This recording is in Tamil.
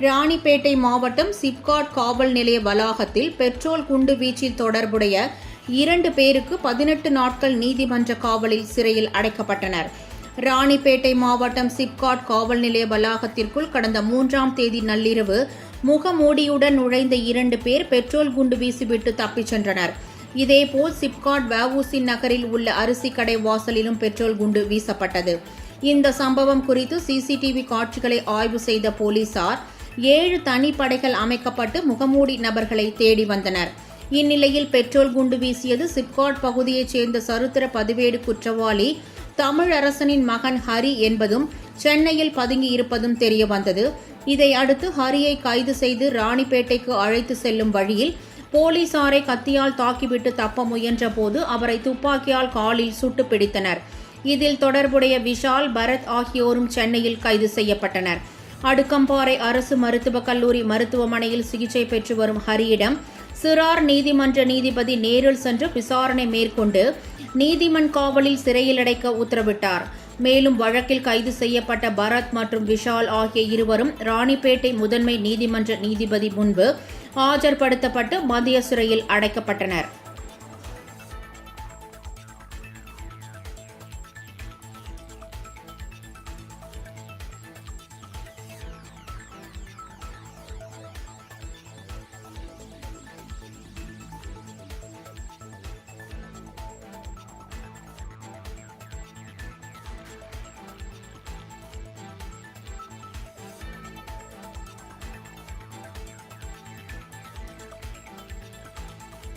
ராணிப்பேட்டை மாவட்டம் சிப்காட் காவல் நிலைய வளாகத்தில் பெட்ரோல் குண்டு வீச்சில் தொடர்புடைய இரண்டு பேருக்கு பதினெட்டு நாட்கள் நீதிமன்ற காவலில் சிறையில் அடைக்கப்பட்டனர். ராணிப்பேட்டை மாவட்டம் சிப்காட் காவல் நிலைய வளாகத்திற்குள் கடந்த மூன்றாம் தேதி நள்ளிரவு முகமூடியுடன் நுழைந்த இரண்டு பேர் பெட்ரோல் குண்டு வீசிவிட்டு தப்பிச் சென்றனர். இதேபோல் சிப்காட் வவுசி நகரில் உள்ள அரிசி கடை வாசலிலும் பெட்ரோல் குண்டு வீசப்பட்டது. இந்த சம்பவம் குறித்து சிசிடிவி காட்சிகளை ஆய்வு செய்த போலீசார் ஏழு தனிப்படைகள் அமைக்கப்பட்டு முகமூடி நபர்களை தேடி வந்தனர். இந்நிலையில் பெட்ரோல் குண்டு வீசியது சிப்காட் பகுதியைச் சேர்ந்த சருத்திர பதிவேடு குற்றவாளி தமிழரசனின் மகன் ஹரி என்பதும் சென்னையில் பதுங்கி இருப்பதும் தெரிய வந்தது இதை அடுத்து ஹரியை கைது செய்து ராணிப்பேட்டைக்கு அழைத்து செல்லும் வழியில் போலீசாரை கத்தியால் தாக்கிவிட்டு தப்ப முயன்றபோது அவரை துப்பாக்கியால் காலில் சுட்டு பிடித்தனர் இதில் தொடர்புடைய விஷால் பரத் ஆகியோரும் சென்னையில் கைது செய்யப்பட்டனர். அடுக்கம்பாறை அரசு மருத்துவக் கல்லூரி மருத்துவமனையில் சிகிச்சை பெற்று வரும் ஹரியிடம் சிறார் நீதிமன்ற நீதிபதி நேரில் சென்று விசாரணை மேற்கொண்டு நீதிமன் காவலில் சிறையில் அடைக்க உத்தரவிட்டார். மேலும் வழக்கில் கைது செய்யப்பட்ட பரத் மற்றும் விஷால் ஆகிய இருவரும் ராணிப்பேட்டை முதன்மை நீதிமன்ற நீதிபதி முன்பு ஆஜர்படுத்தப்பட்டு மத்திய சிறையில் அடைக்கப்பட்டனர்.